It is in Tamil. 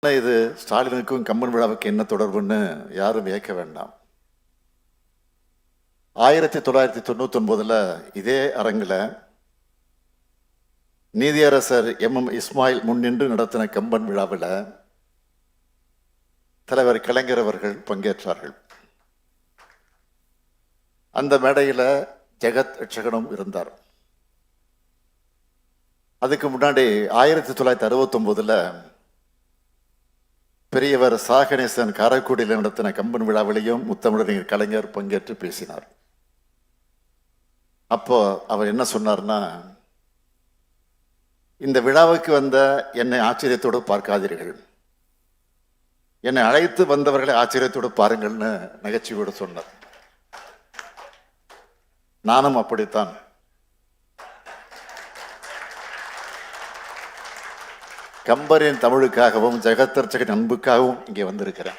இது ஸ்டாலினுக்கும் கம்பன் விழாவுக்கு என்ன தொடர்புன்னு யாரும் வியக்க வேண்டாம். ஆயிரத்தி தொள்ளாயிரத்தி தொண்ணூத்தி ஒன்பதுல இதே அரங்கில் நீதியரசர் எம். எம். இஸ்மாயில் முன்னின்று நடத்தின கம்பன் விழாவில் தலைவர் கலைஞர் அவர்கள் பங்கேற்றார்கள். அந்த மேடையில் ஜெகத் ரட்சகனும் இருந்தார். அதுக்கு முன்னாடி ஆயிரத்தி தொள்ளாயிரத்தி அறுபத்தொம்போதில் பெரியவர் சாகணேசன் காரைக்குடியில் நடத்தின கம்பன் விழாவிலையும் முத்தமிழறிஞர் கலைஞர் பங்கேற்று பேசினார். அப்போ அவர் என்ன சொன்னார்னா இந்த விழாவுக்கு வந்த என்னை ஆச்சரியத்தோடு பார்க்காதீர்கள். என்னை அழைத்து வந்தவர்களை ஆச்சரியத்தோடு பாருங்கள்னு நகைச்சுவையோடு சொன்னார். நானும் அப்படித்தான் கம்பரின் தமிழுக்காகவும் ஜெகத்தர்ச்சகன் அன்புக்காகவும் இங்கே வந்திருக்கிறேன்